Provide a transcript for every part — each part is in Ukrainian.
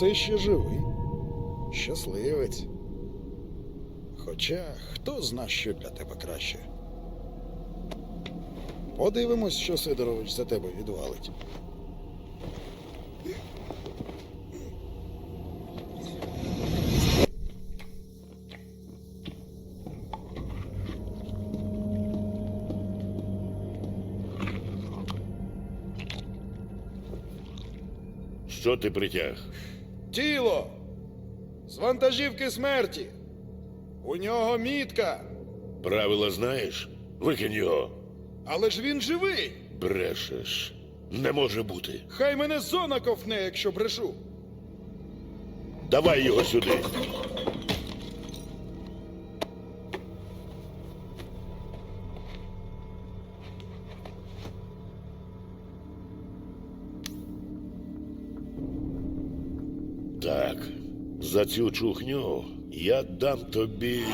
Це ще живий. Щасливець. Хоча хто зна, що для тебе краще. Подивимось, що Сидорович за тебе відвалить. Що ти притяг? Тіло! З вантажівки смерті! У нього мітка! Правила знаєш? Викинь його. Але ж він живий! Брешеш. Не може бути. Хай мене зона ковне, якщо брешу. Давай його сюди. За цю чухню я дам тобі.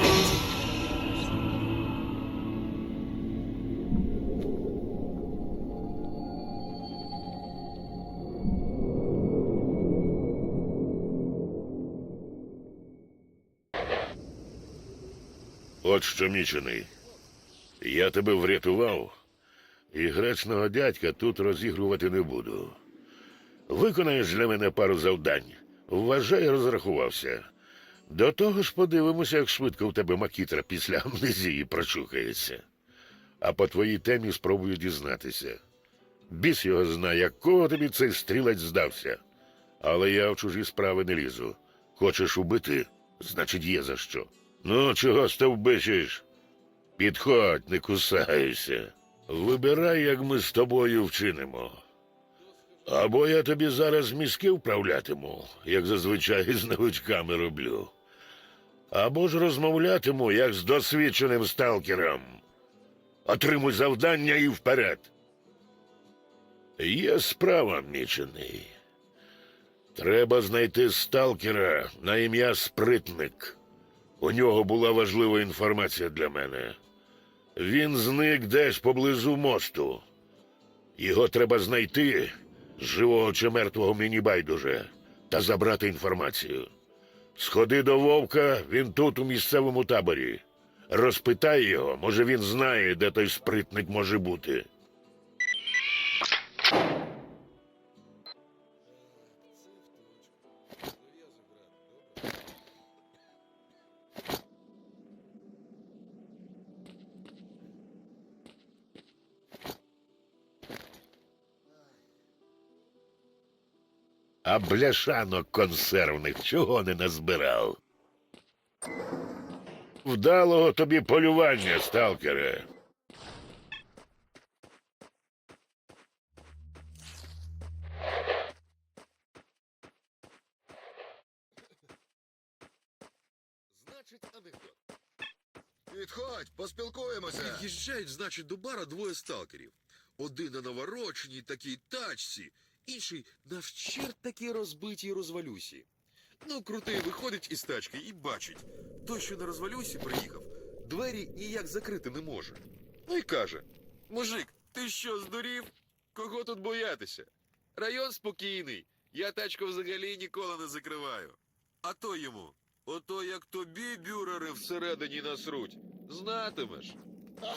От що мічений. Я тебе врятував, і гречного дядька тут розігрувати не буду. Виконаєш для мене пару завдань. Вважай, розрахувався. До того ж подивимося, як швидко в тебе макітра після амнезії прочухається. А по твоїй темі спробую дізнатися. Біс його знає, якого тобі цей стрілець здався. Але я в чужі справи не лізу. Хочеш убити, значить є за що. Ну, чого стовбичиш? Підходь, не кусайся. Вибирай, як ми з тобою вчинимо. Або я тобі зараз мізки вправлятиму, як зазвичай з новичками роблю. Або ж розмовлятиму, як з досвідченим сталкером. Отримуй завдання і вперед. Є справа, мічений. Треба знайти сталкера на ім'я Спритник. У нього була важлива інформація для мене. Він зник десь поблизу мосту. Його треба знайти, живого чи мертвого мені байдуже, та забрати інформацію. Сходи до вовка, він тут, у місцевому таборі. Розпитай його, може він знає, де той спритник може бути. А бляшанок консервних чого не назбирав? Вдалого тобі полювання, сталкере. Підходь, поспілкуємося. Під'їжджають, значить, до бара двоє сталкерів. Один на навороченій такій тачці, інший на вщерть такій розбитій розвалюсі. Ну, крутий виходить із тачки і бачить. Той, що на розвалюсі приїхав, двері ніяк закрити не може. Ну і каже: Мужик, ти що, здурів? Кого тут боятися? Район спокійний. Я тачку взагалі ніколи не закриваю. А то йому. Ото як тобі бюрери всередині насруть. Знатимеш.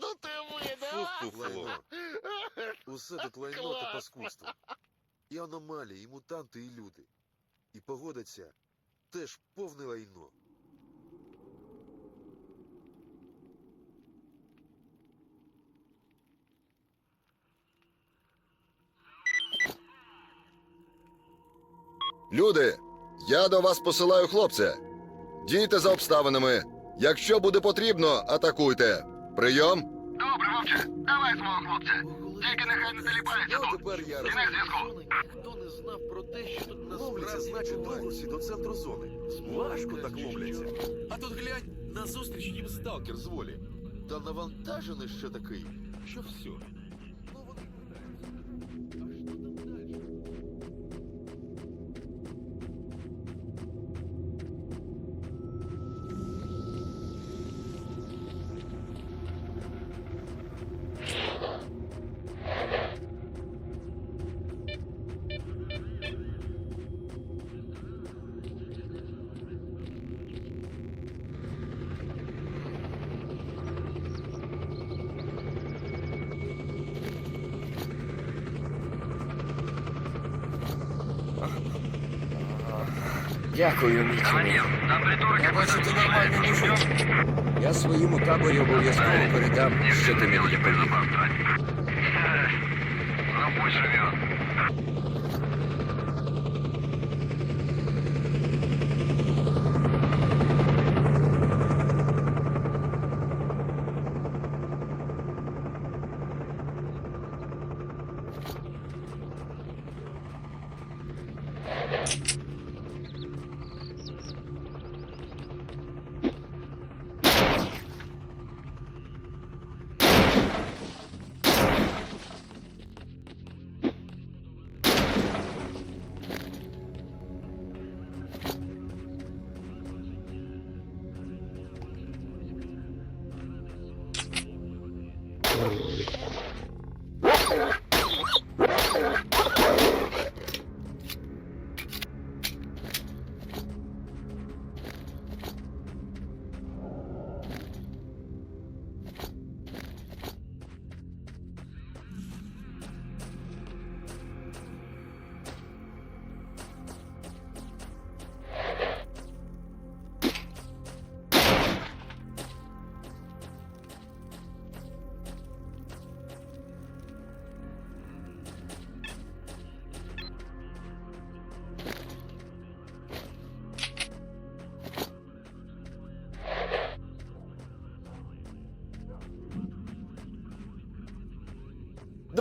Ну ти лайно. Усе тут лайно та паскудство. І аномалії, і мутанти, і люди. І погода ця теж повне лайно. Люди, я до вас посилаю хлопця. Дійте за обставинами. Якщо буде потрібно, атакуйте. Прийом. Добре, вовче, давай свого хлопця. Тільки нехай не заліпається тут. тепер я Кінець зв'язку. Ніхто не знав про те, що тут насправді значить до курсі до центру зони. Важко так ловляться. А тут глянь, назустріч їм сталкер з волі. Та навантажений ще такий, що все. Дякую, придурки Я бачу, ти нормальний мужик. Я своєму таборі обов'язково передам, що ти мені допоміг. Ну, пусть живет. Oy.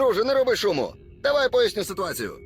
Друже, не роби шуму. Давай поясню ситуацію.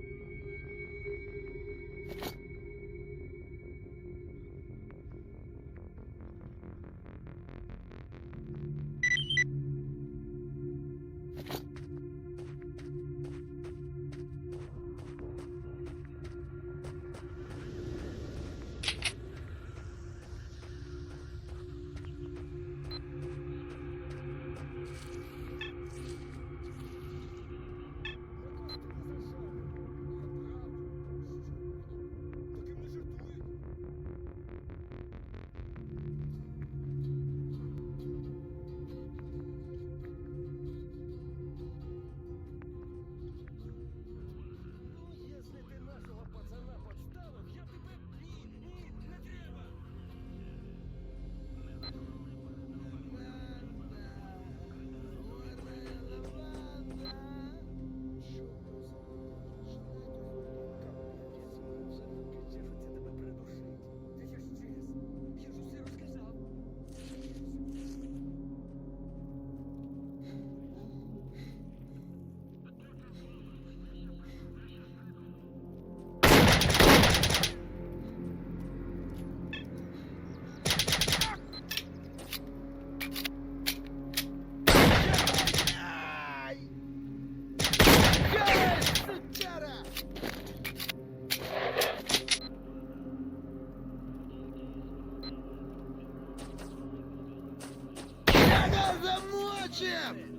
Зачем?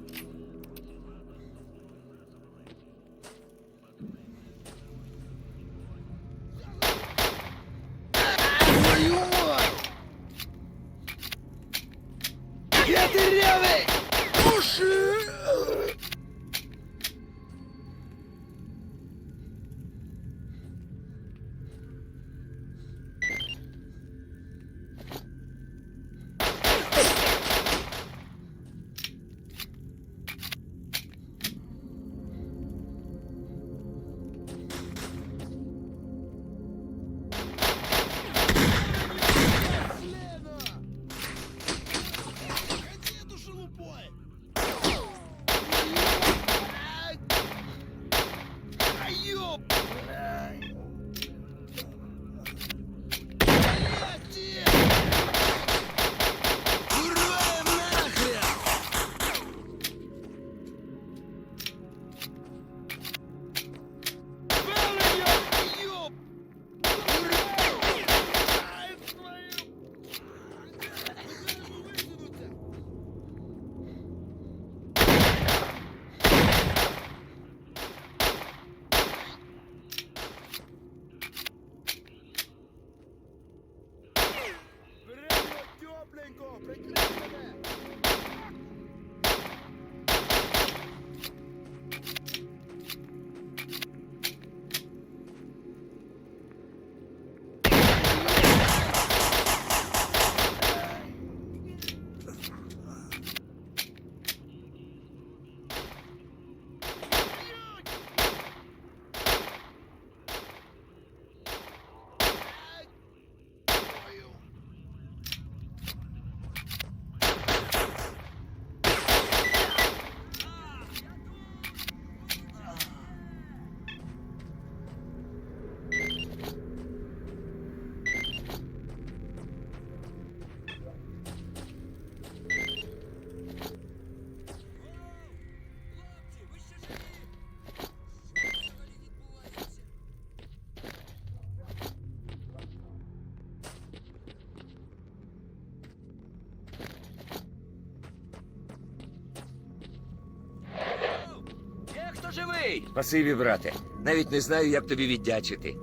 Спасибі, брате. Навіть не знаю, як тобі віддячити.